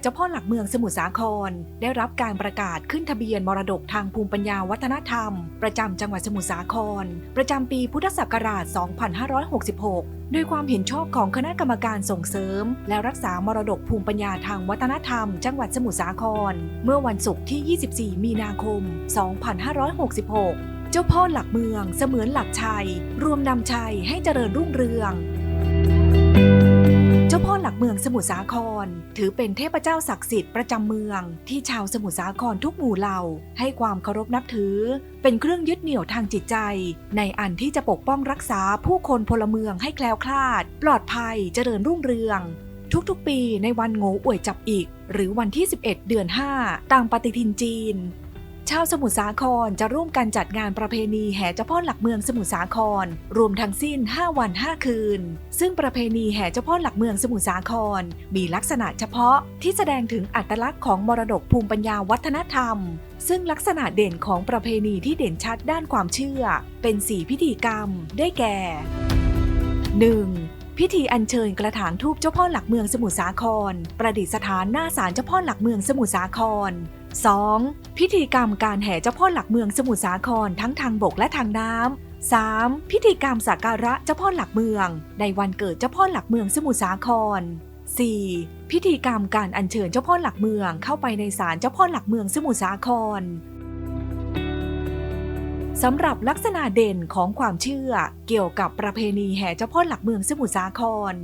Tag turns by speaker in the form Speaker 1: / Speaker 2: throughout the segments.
Speaker 1: เจ้าพ่อหลักเมืองสมุทรสาคร ได้รับการประกาศขึ้นทะเบียนมรดกทางภูมิปัญญาวัฒนธรรม ประจำจังหวัดสมุทรสาคร ประจำปีพุทธศักราช 2566 โดยความเห็นชอบของคณะกรรมการส่งเสริม และรักษามรดกภูมิปัญญาทางวัฒนธรรม จังหวัดสมุทรสาคร เมื่อวันศุกร์ที่ 24 มีนาคม 2566 เจ้าพ่อหลักเมืองเสมือนหลักชัย รวมนำชัยให้เจริญรุ่งเรือง จ้าพ่อหลักเมืองสมุทรสาคร ถือเป็นเทพเจ้าศักดิ์สิทธิ์ประจำเมือง ที่ชาวสมุทรสาครทุกหมู่เหล่า ให้ความเคารพนับถือ เป็นเครื่องยึดเหนี่ยวทางจิตใจ ในอันที่จะปกป้องรักษาผู้คนพลเมืองให้แคล้วคลาด ปลอดภัยเจริญรุ่งเรือง ทุกๆ ปีในวันโง่อวยจับอีก หรือวันที่ 11 เดือน 5 ตามปฏิทินจีน ชาวสมุทรสาครจะร่วมกันจัดงานประเพณีแห่เจ้าพ่อหลักเมืองสมุทรสาคร รวมทั้งสิ้น 5 วัน 5 คืน ซึ่งประเพณีแห่เจ้าพ่อหลักเมืองสมุทรสาคร มีลักษณะเฉพาะที่แสดงถึงอัตลักษณ์ของมรดกภูมิปัญญาวัฒนธรรม ซึ่งลักษณะเด่นของประเพณีที่เด่นชัดด้านความเชื่อ เป็น4พิธีกรรม ได้แก่ 1. พิธีอัญเชิญกระถางทูปเจ้าพ่อหลักเมืองสมุทรสาคร ประดิษฐานหน้าศาลเจ้าพ่อหลักเมืองสมุทรสาคร 2. พิธีกรรมการแห่เจ้าพ่อหลักเมืองสมุทรสาครทั้งทางบกและทางน้ำ 3. พิธีกรรมสักการะเจ้าพ่อหลักเมือง ในวันเกิดเจ้าพ่อหลักเมืองสมุทรสาคร 4. พิธีกรรมการอัญเชิญเจ้าพ่อหลักเมืองเข้าไปในศาลเจ้าพ่อหลักเมืองสมุทรสาคร สำหรับลักษณะเด่นของความเชื่อเกี่ยวกับประเพณีแห่เจ้าพ่อหลักเมืองสมุทรสาคร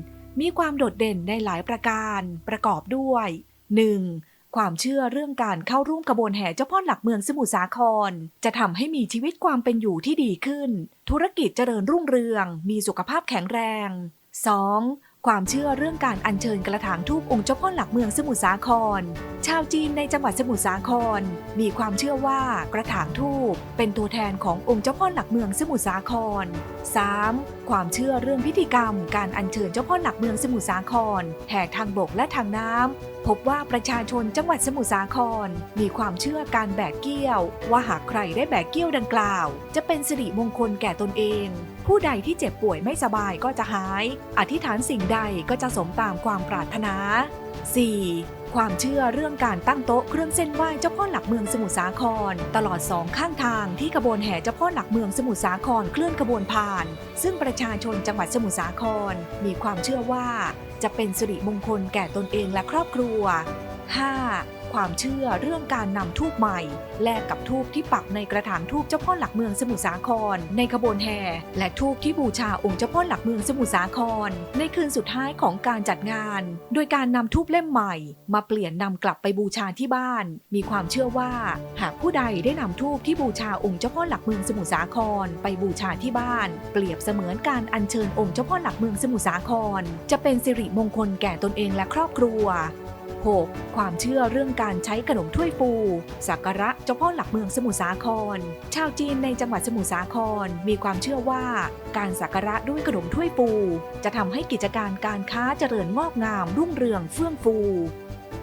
Speaker 1: มีความโดดเด่นในหลายประการ ประกอบด้วย 1. ความเชื่อเรื่องการเข้าร่วมกระบวนแห่เจ้าพ่อหลักเมืองสมุทรสาคร จะทำให้มีชีวิตความเป็นอยู่ที่ดีขึ้น ธุรกิจเจริญรุ่งเรือง มีสุขภาพแข็งแรง 2. ความเชื่อเรื่องการอัญเชิญกระถางทูปองค์เจ้าพ่อหลักเมืองสมุทรสาคร ชาวจีนในจังหวัดสมุทรสาคร มีความเชื่อว่ากระถางทูปเป็นตัวแทนขององค์เจ้าพ่อหลักเมืองสมุทรสาคร 3. ความเชื่อเรื่องพิธีกรรม การอัญเชิญเจ้าพ่อหลักเมืองสมุทรสาครแห่ทางบกและทางน้ำ พบว่าประชาชนจังหวัดสมุทรสาคร มีความเชื่อการแบกเกี้ยว ว่าหากใครได้แบกเกี้ยวดังกล่าว จะเป็นสิริมงคลแก่ตนเอง ผู้ใดที่เจ็บป่วยไม่สบายก็จะหาย อธิษฐานสิ่งใดก็จะสมตามความปรารถนา 4. ความเชื่อเรื่องการตั้งโต๊ะเครื่องเส้นไหว้เจ้าพ่อหลักเมืองสมุทรสาคร ตลอดสองข้างทางที่ขบวนแห่เจ้าพ่อหลักเมืองสมุทรสาครเคลื่อนขบวนผ่าน ซึ่งประชาชนจังหวัดสมุทรสาคร มีความเชื่อว่า จะเป็นสิริมงคลแก่ตนเองและครอบครัว 5. ความเชื่อเรื่องการนำทูบใหม่ แลกกับทูบที่ปักในกระถางทูบเจ้าพ่อหลักเมืองสมุทรสาคร ในขบวนแห่และทูบที่บูชาองค์เจ้าพ่อหลักเมืองสมุทรสาคร ในคืนสุดท้ายของการจัดงาน โดยการนำทูบเล่มใหม่ มาเปลี่ยนนำกลับไปบูชาที่บ้าน มีความเชื่อว่า หากผู้ใดได้นำทูบที่บูชาองค์เจ้าพ่อหลักเมืองสมุทรสาคร ไปบูชาที่บ้าน เปรียบเสมือนการอัญเชิญองค์เจ้าพ่อหลักเมืองสมุทรสาคร จะเป็นสิริมงคลแก่ตนเองและครอบครัว 6. ความเชื่อเรื่องการใช้ขนมถ้วยปูสักการะเจ้าพ่อหลักเมืองสมุทรสาคร ชาวจีนในจังหวัดสมุทรสาครมีความเชื่อว่าการสักการะด้วยขนมถ้วยปู จะทำให้กิจการการค้าเจริญงอกงามรุ่งเรืองเฟื่องฟู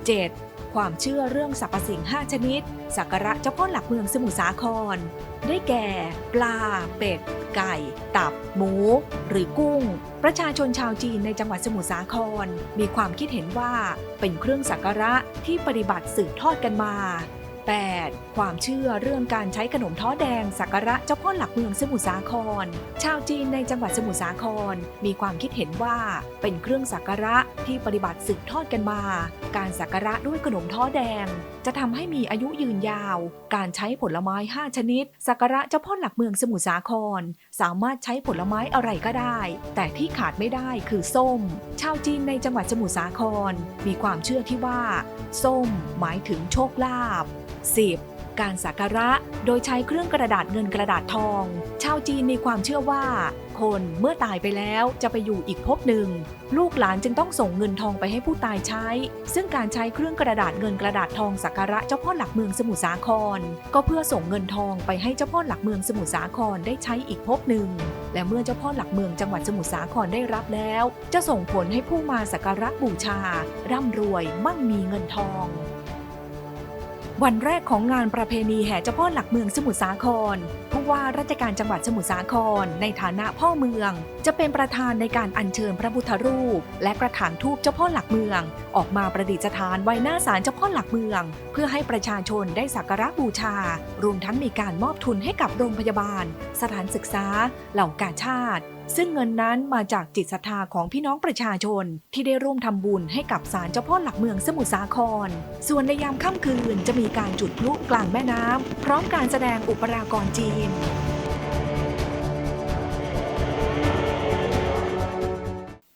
Speaker 1: 7. ความเชื่อเรื่องสรรพสิ่ง 5 ชนิด สักการะเจ้าพ่อหลักเมืองสมุทรสาคร ได้แก่ ปลา เป็ด ไก่ ตับ หมู หรือกุ้ง ประชาชนชาวจีนในจังหวัดสมุทรสาคร มีความคิดเห็นว่าเป็นเครื่องสักการะที่ปฏิบัติสืบทอดกันมา 8. ความเชื่อเรื่องการใช้ขนมท้อแดงสักการะเจ้าพ่อหลักเมืองสมุทรสาคร ชาวจีนในจังหวัดสมุทรสาคร มีความคิดเห็นว่าเป็นเครื่องสักการะที่ปฏิบัติสืบทอดกันมา การสักการะด้วยขนมท้อแดง จะทำให้มีอายุยืนยาว การใช้ผลไม้ 5 ชนิดสักการะเจ้าพ่อหลักเมืองสมุทรสาคร สามารถใช้ผลไม้อะไรก็ได้ แต่ที่ขาดไม่ได้คือส้ม ชาวจีนในจังหวัดสมุทรสาคร มีความเชื่อที่ว่า ส้มหมายถึงโชคลาภ 10. การสักการะ โดยใช้เครื่องกระดาษเงินกระดาษทอง ชาวจีนมีความเชื่อว่า คนเมื่อตายไปแล้วจะไปอยู่อีกภพหนึ่ง ลูกหลานจึงต้องส่งเงินทองไปให้ผู้ตายใช้ ซึ่งการใช้เครื่องกระดาษเงินกระดาษทองสักการะเจ้าพ่อหลักเมืองสมุทรสาคร ก็เพื่อส่งเงินทองไปให้เจ้าพ่อหลักเมืองสมุทรสาครได้ใช้อีกภพหนึ่ง และเมื่อเจ้าพ่อหลักเมืองจังหวัดสมุทรสาครได้รับแล้ว จะส่งผลให้ผู้มาสักการะบูชา ร่ำรวยมั่งมีเงินทอง วันแรกของงานประเพณีแห่เจ้าพ่อหลักเมืองสมุทรสาครผู้ว่าราชการจังหวัดสมุทรสาคร ในฐานะพ่อเมือง จะเป็นประธานในการอัญเชิญพระพุทธรูป และกระถางทูปเจ้าพ่อหลักเมือง ออกมาประดิษฐานไว้หน้าศาลเจ้าพ่อหลักเมือง เพื่อให้ประชาชนได้สักการะบูชา รวมทั้งมีการมอบทุนให้กับโรงพยาบาล สถานศึกษา เหล่ากาชาติ ซึ่งเงินนั้นมาจากจิตศรัทธาของพี่น้องประชาชน ที่ได้ร่วมทำบุญให้กับศาลเจ้าพ่อหลักเมืองสมุทรสาคร ส่วนในยามค่ำคืนจะมีการจุดพลุกลางแม่น้ำพร้อมการแสดงอุปรากรจีน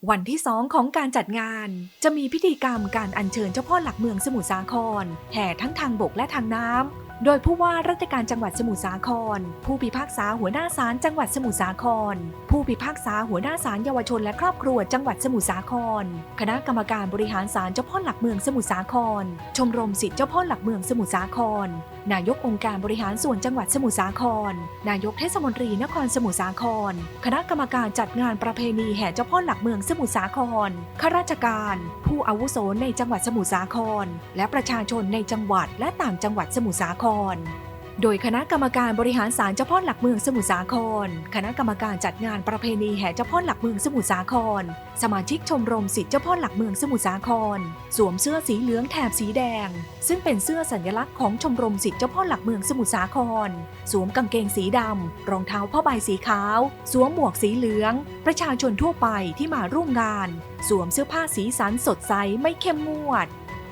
Speaker 1: วันที่2ของการจัดงาน จะมีพิธีกรรมการอัญเชิญเจ้าพ่อหลักเมืองสมุทรสาครแห่ทั้งทางบกและทางน้ำ โดยผู้ว่าราชการจังหวัดสมุทรสาคร ผู้พิพากษาหัวหน้าศาลจังหวัดสมุทรสาคร ผู้พิพากษาหัวหน้าศาลเยาวชนและครอบครัวจังหวัดสมุทรสาคร คณะกรรมการบริหารศาลเจ้าพ่อหลักเมืองสมุทรสาคร ชมรมสิทธิเจ้าพ่อหลักเมืองสมุทรสาคร นายกองค์การบริหารส่วนจังหวัดสมุทรสาคร นายกเทศมนตรีนครสมุทรสาคร คณะกรรมการจัดงานประเพณีแห่เจ้าพ่อหลักเมืองสมุทรสาคร ข้าราชการ ผู้อาวุโสในจังหวัดสมุทรสาคร และประชาชนในจังหวัดและต่างจังหวัดสมุทรสาครโดยคณะกรรมการบริหารศาลเจ้าพ่อหลักเมืองสมุทรสาคร คณะกรรมการจัดงานประเพณีแห่เจ้าพ่อหลักเมืองสมุทรสาคร สมาชิกชมรมสิทธิเจ้าพ่อหลักเมืองสมุทรสาคร สวมเสื้อสีเหลืองแถบสีแดง ซึ่งเป็นเสื้อสัญลักษณ์ของชมรมสิทธิเจ้าพ่อหลักเมืองสมุทรสาคร สวมกางเกงสีดำรองเท้าผ้าใบสีขาว สวมหมวกสีเหลือง ประชาชนทั่วไปที่มาร่วมงาน สวมเสื้อผ้าสีสันสดใสไม่เข้มงวด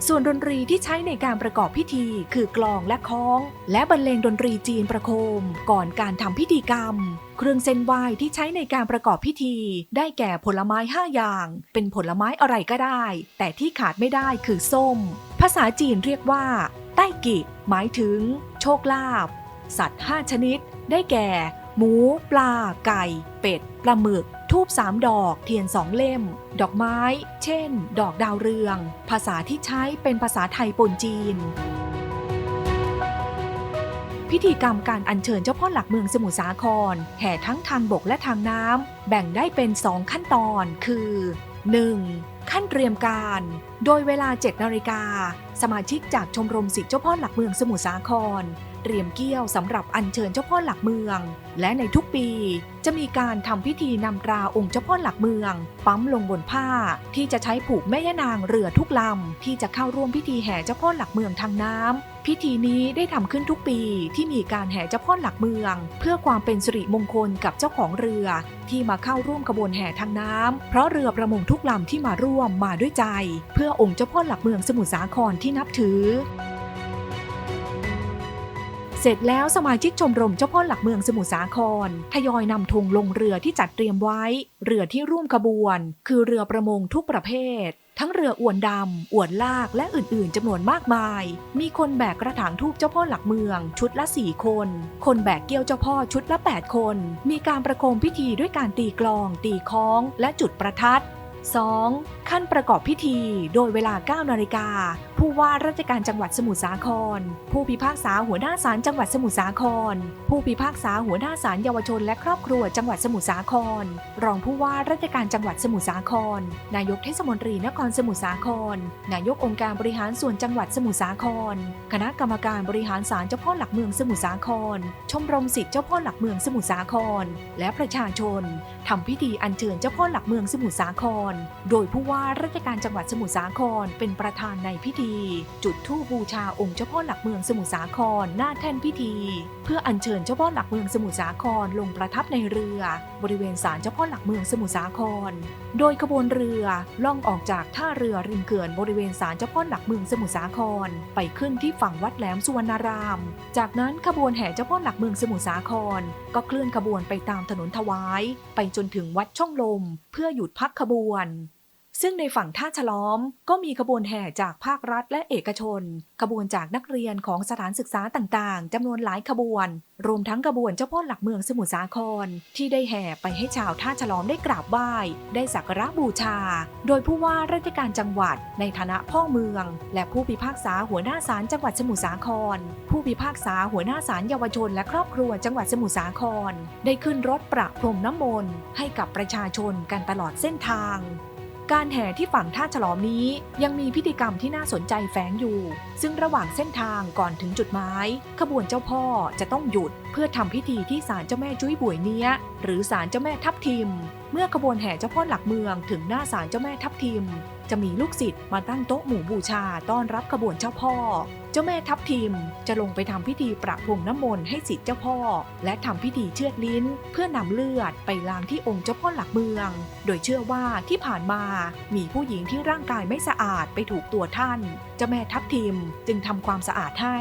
Speaker 1: ส่วนดนตรีที่ใช้ในการประกอบพิธีคือกลองและค้อง และบรรเลงดนตรีจีนประโคม ก่อนการทำพิธีกรรม เครื่องเส้นไหว้ที่ใช้ในการประกอบพิธี ได้แก่ผลไม้ 5 อย่าง เป็นผลไม้อะไรก็ได้ แต่ที่ขาดไม่ได้คือส้ม ภาษาจีนเรียกว่า ใต้กิ หมายถึง โชคลาภสัตว์ 5 ชนิด ได้แก่ หมู ปลา ไก่ เป็ด ปลาหมึก ทูบสามดอกเทียนสองเล่ม ดอกไม้ เช่น ดอกดาวเรือง ภาษาที่ใช้เป็นภาษาไทยปนจีน พิธีกรรมการอัญเชิญเจ้าพ่อหลักเมืองสมุทรสาคร แห่ทั้งทางบกและทางน้ำ แบ่งได้เป็น2ขั้นตอนคือ 1. ขั้นเตรียมการ โดยเวลา 7 นาฬิกา สมาชิกจากชมรมสิทธิเจ้าพ่อหลักเมืองสมุทรสาคร เตรียมเกี้ยวสำหรับอัญเชิญเจ้าพ่อหลักเมือง และในทุกปีจะมีการทำพิธีนำตราองค์เจ้าพ่อหลักเมือง ปั๊มลงบนผ้าที่จะใช้ผูกแม่ย่านางเรือทุกลำที่จะเข้าร่วมพิธีแห่เจ้าพ่อหลักเมืองทางน้ำพิธีนี้ได้ทำขึ้นทุกปีที่มีการแห่เจ้าพ่อหลักเมือง เพื่อความเป็นสิริมงคลกับเจ้าของเรือ ที่มาเข้าร่วมขบวนแห่ทางน้ำเพราะเรือประมงทุกลำที่มาร่วมมาด้วยใจ เพื่อองค์เจ้าพ่อหลักเมืองสมุทรสาครที่นับถือ เสร็จแล้วสมาชิกชมรมเจ้าพ่อหลักเมืองสมุทรสาคร ทยอยนำธงลงเรือที่จัดเตรียมไว้ เรือที่ร่วมขบวน คือเรือประมงทุกประเภท ทั้งเรืออวนดำ อวนลากและอื่นๆจำนวนมากมาย มีคนแบกกระถางทูบเจ้าพ่อหลักเมือง ชุดละ 4 คน คนแบกเกี้ยวเจ้าพ่อชุดละ 8 คน มีการประโคมพิธีด้วยการตีกลอง ตีค้อง และจุดประทัด 2. ขั้นประกอบพิธีโดยเวลา 9 นาฬิกา ผู้ว่าราชการจังหวัดสมุทรสาคร ผู้พิพากษาหัวหน้าศาลจังหวัดสมุทรสาคร ผู้พิพากษาหัวหน้าศาลเยาวชนและครอบครัวจังหวัดสมุทรสาคร รองผู้ว่าราชการจังหวัดสมุทรสาคร นายกเทศมนตรีนครสมุทรสาคร นายกองค์การบริหารส่วนจังหวัดสมุทรสาคร คณะกรรมการบริหารศาลเจ้าพ่อหลักเมืองสมุทรสาคร ชมรมสิทธิเจ้าพ่อหลักเมืองสมุทรสาคร และประชาชนทำพิธีอัญเชิญเจ้าพ่อหลักเมืองสมุทรสาคร โดยผู้ว่าราชการจังหวัดสมุทรสาครเป็นประธานในพิธีจุดธูปบูชาองค์เจ้าพ่อหลักเมืองสมุทรสาครหน้าแท่นพิธี เพื่ออัญเชิญเจ้าพ่อหลักเมืองสมุทรสาครลงประทับในเรือ บริเวณศาลเจ้าพ่อหลักเมืองสมุทรสาคร โดยขบวนเรือล่องออกจากท่าเรือริมเขื่อนบริเวณศาลเจ้าพ่อหลักเมืองสมุทรสาคร ไปขึ้นที่ฝั่งวัดแหลมสุวรรณาราม จากนั้นขบวนแห่เจ้าพ่อหลักเมืองสมุทรสาคร ก็เคลื่อนขบวนไปตามถนนถวาย ไปจนถึงวัดช่องลม เพื่อหยุดพักขบวน ซึ่งในฝั่งท่าฉลอมก็มีขบวนแห่จากภาครัฐและเอกชน ขบวนจากนักเรียนของสถานศึกษาต่างๆจำนวนหลายขบวน รวมทั้งขบวนเจ้าพ่อหลักเมืองสมุทรสาคร ที่ได้แห่ไปให้ชาวท่าฉลอมได้กราบไหว้ ได้สักการะบูชา โดยผู้ว่าราชการจังหวัด ในฐานะพ่อเมือง และผู้พิพากษาหัวหน้าศาลจังหวัดสมุทรสาคร ผู้พิพากษาหัวหน้าศาลเยาวชน และครอบครัวจังหวัดสมุทรสาคร ได้ขึ้นรถประพรมน้ำมนต์ให้กับประชาชนกันตลอดเส้นทาง การแห่ที่ฝั่งท่าฉลอมนี้ยังมีพิธีกรรมที่น่าสนใจแฝงอยู่ ซึ่งระหว่างเส้นทางก่อนถึงจุดหมาย ขบวนเจ้าพ่อจะต้องหยุด เพื่อทำพิธีที่ศาลเจ้าแม่จุ้ยบวยเนี้ย หรือศาลเจ้าแม่ทับทิม เมื่อขบวนแห่เจ้าพ่อหลักเมืองถึงหน้าศาลเจ้าแม่ทับทิม จะมีลูกศิษย์มาตั้งโต๊ะหมู่บูชาต้อนรับขบวนเจ้าพ่อ เจ้าแม่ทับทิมจะลงไปทำพิธีประพรมน้ำมนต์ให้สิทธิ์เจ้าพ่อ และทำพิธีเชือดลิ้น เพื่อนำเลือดไปล้างที่องค์เจ้าพ่อหลักเมือง โดยเชื่อว่าที่ผ่านมามีผู้หญิงที่ร่างกายไม่สะอาดไปถูกตัวท่าน เจ้าแม่ทับทิมจึงทำความสะอาดให้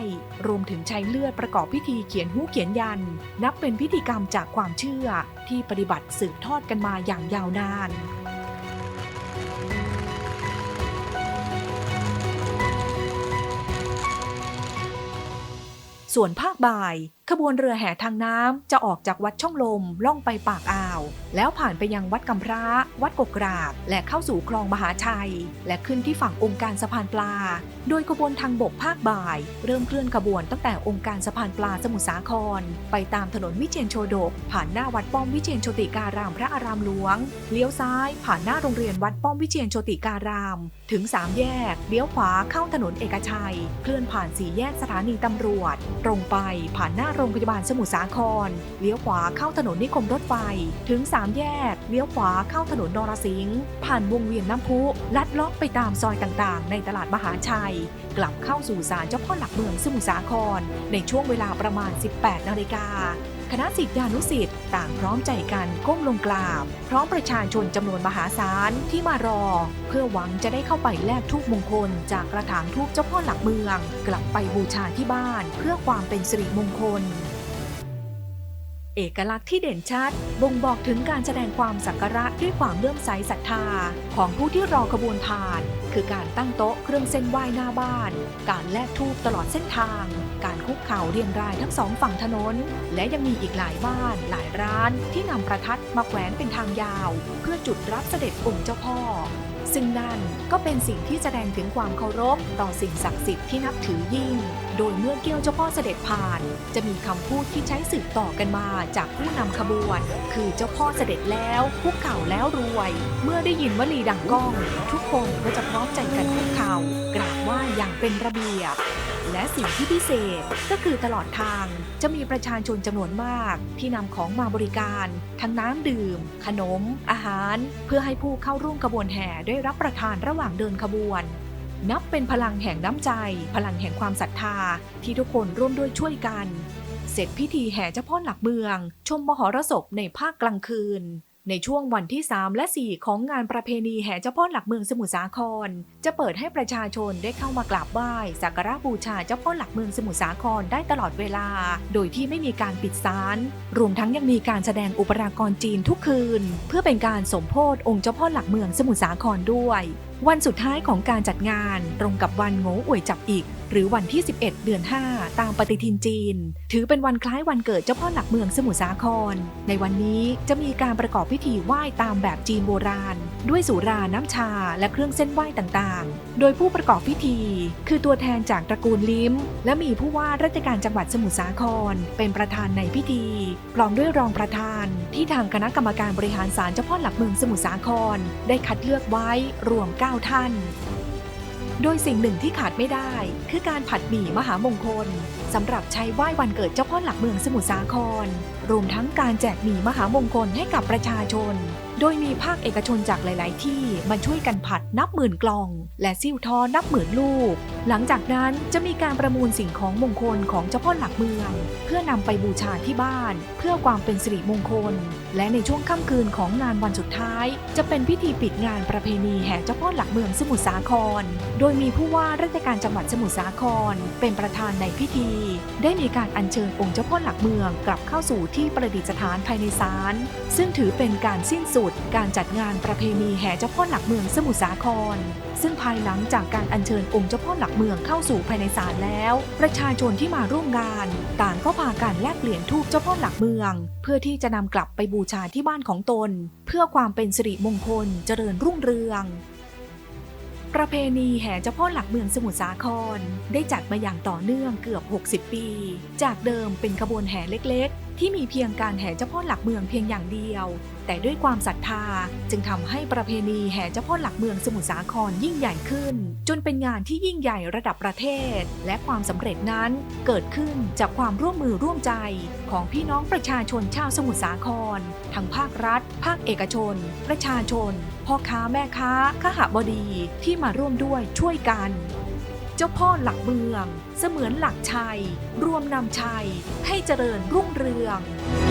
Speaker 1: รวมถึงใช้เลือดประกอบพิธีเขียนหู้เขียนยัน นับเป็นพิธีกรรมจากความเชื่อที่ปฏิบัติสืบทอดกันมาอย่างยาวนาน ส่วนภาคบ่าย ขบวนเรือแห่ทางน้ำจะออกจากวัดช่องลมล่องไปปากอ่าว แล้วผ่านไปยังวัดกำพร้าวัดกกรากและเข้าสู่คลองมหาชัย และขึ้นที่ฝั่งองค์การสะพานปลา โดยขบวนทางบกภาคบ่าย เริ่มเคลื่อนขบวนตั้งแต่องค์การสะพานปลาสมุทรสาคร ไปตามถนนวิเชียรโชดก ผ่านหน้าวัดป้อมวิเชียรโชติการามพระอารามหลวง เลี้ยวซ้าย ผ่านหน้าโรงเรียนวัดป้อมวิเชียรโชติการาม ถึงสามแยก เลี้ยวขวาเข้าถนนเอกชัย เคลื่อนผ่านสี่แยกสถานีตำรวจ ตรงไปผ่านหน้าโรงพยาบาลสมุทรสาคร เลี้ยวขวาเข้าถนนนิคมรถไฟถึงสามแยก เลี้ยวขวาเข้าถนนนรสิงห์ผ่านวงเวียนน้ำพุลัดเลาะไปตามซอยต่างๆ ในตลาดมหาชัย กลับเข้าสู่ศาลเจ้าพ่อหลักเมืองสมุทรสาคร ในช่วงเวลาประมาณ 18 นาฬิกาคณะศิษยานุศิษย์ต่างพร้อมใจกันก้มลงกราบ พร้อมประชาชนจำนวนมหาศาลที่มารอ เพื่อหวังจะได้เข้าไปแลกทูปมงคล จากกระถางทูปเจ้าพ่อหลักเมือง กลับไปบูชาที่บ้าน เพื่อความเป็นสิริมงคล เอกลักษณ์ที่เด่นชัด บ่งบอกถึงการแสดงความสักการะด้วยความเลื่อมใสศรัทธา ของผู้ที่รอขบวนผ่าน คือการตั้งโต๊ะเครื่องเส้นไหว้หน้าบ้าน การแลกทูปตลอดเส้นทาง การคุกเข่าเรียงรายทั้งสองฝั่งถนน และยังมีอีกหลายบ้าน หลายร้านที่นำประทัดมาแขวนเป็นทางยาว เพื่อจุดรับเสด็จองค์เจ้าพ่อ ซึ่งนั่นก็เป็นสิ่งที่แสดงถึงความเคารพต่อสิ่งศักดิ์สิทธิ์ที่นับถือยิ่ง โดยเมื่อเกี้ยวเจ้าพ่อเสด็จผ่าน จะมีคำพูดที่ใช้สืบต่อกันมาจากผู้นำขบวน คือเจ้าพ่อเสด็จแล้วคุกเข่าแล้วรวย เมื่อได้ยินวลีดังก้อง ทุกคนก็จะพร้อมใจกันคุกเข่ากราบไหว้อย่างเป็นระเบียบ และสิ่งที่พิเศษก็คือตลอดทางจะมีประชาชนจำนวนมาก ที่นำของมาบริการ ทั้งน้ำดื่ม ขนม อาหาร เพื่อให้ผู้เข้าร่วมขบวนแห่ได้รับประทานระหว่างเดินขบวน นับเป็นพลังแห่งน้ำใจ พลังแห่งความศรัทธา ที่ทุกคนร่วมด้วยช่วยกัน เสร็จพิธีแห่เจ้าพ่อหลักเมือง ชมมหรสพในภาคกลางคืน ในช่วงวันที่ 3 และ 4 ของงานประเพณีแห่เจ้าพ่อหลักเมืองสมุทรสาคร จะเปิดให้ประชาชนได้เข้ามากราบไหว้สักการะบูชาเจ้าพ่อหลักเมืองสมุทรสาครได้ตลอดเวลา โดยที่ไม่มีการปิดศาลรวมทั้งยังมีการแสดงอุปรากรจีนทุกคืน เพื่อเป็นการสมโพธองค์เจ้าพ่อหลักเมืองสมุทรสาครด้วย วันสุดท้ายของการจัดงานตรงกับวันโง่อวยจับอีก หรือวันที่ 11 เดือน 5 ตามปฏิทินจีน ถือเป็นวันคล้ายวันเกิดเจ้าพ่อหลักเมืองสมุทรสาคร ในวันนี้จะมีการประกอบพิธีไหว้ตามแบบจีนโบราณ ด้วยสุราน้ำชาและเครื่องเส้นไหว้ต่างๆ โดยผู้ประกอบพิธี คือตัวแทนจากตระกูลลิ้ม และมีผู้ว่าราชการจังหวัดสมุทรสาคร เป็นประธานในพิธีพร้อมด้วยรองประธาน ที่ทางคณะกรรมการบริหารศาลเจ้าพ่อหลักเมืองสมุทรสาคร ได้คัดเลือกไว้รวม 9 ท่าน โดยสิ่งหนึ่งที่ขาดไม่ได้ คือการผัดหมี่มหามงคลสำหรับใช้ไหว้วันเกิดเจ้าพ่อหลักเมืองสมุทรสาคร รวมทั้งการแจกหมี่มหามงคลให้กับประชาชน โดยมีภาคเอกชนจากหลาย ๆ ที่มาช่วยกันผัดนับหมื่นกล่อง และซิ่วทอนับหมื่นลูก หลังจากนั้นจะมีการประมูลสิ่งของมงคลของเจ้าพ่อหลักเมือง เพื่อนำไปบูชาที่บ้าน เพื่อความเป็นสิริมงคล และในช่วงค่ำคืนของงานวันสุดท้าย จะเป็นพิธีปิดงานประเพณีแห่เจ้าพ่อหลักเมืองสมุทรสาคร โดยมีผู้ว่าราชการจังหวัดสมุทรสาคร เป็นประธานในพิธี ได้มีการอัญเชิญองค์เจ้าพ่อหลักเมืองกลับเข้าสู่ที่ประดิษฐานภายในศาลซึ่งถือเป็นการสิ้นสุดการจัดงานประเพณีแห่เจ้าพ่อหลักเมืองสมุทรสาคร ซึ่งภายหลังจากการอัญเชิญองค์เจ้าพ่อหลักเมืองเข้าสู่ภายในศาลแล้ว ประชาชนที่มาร่วมงาน ต่างก็พากันแลกเปลี่ยนทูปเจ้าพ่อหลักเมือง เพื่อที่จะนำกลับไปบูชาที่บ้านของตน เพื่อความเป็นสิริมงคลเจริญรุ่งเรือง ประเพณีแห่เจ้าพ่อหลักเมืองสมุทรสาคร ได้จัดมาอย่างต่อเนื่องเกือบ 60 ปี จากเดิมเป็นขบวนแห่เล็กๆ ที่มีเพียงการแห่เจ้าพ่อหลักเมืองเพียงอย่างเดียว แต่ด้วยความศรัทธาจึงทำให้ประเพณีแห่เจ้าพ่อหลักเมืองสมุทรสาครยิ่งใหญ่ขึ้น จนเป็นงานที่ยิ่งใหญ่ระดับประเทศ และความสำเร็จนั้นเกิดขึ้นจากความร่วมมือร่วมใจของพี่น้องประชาชนชาวสมุทรสาคร ทั้งภาครัฐ ภาคเอกชน ประชาชนพ่อค้าแม่ค้าขหบดีที่มาร่วมด้วยช่วยกัน เจ้าพ่อหลักเมือง เสมือนหลักชัย รวมนำชัย ให้เจริญรุ่งเรือง「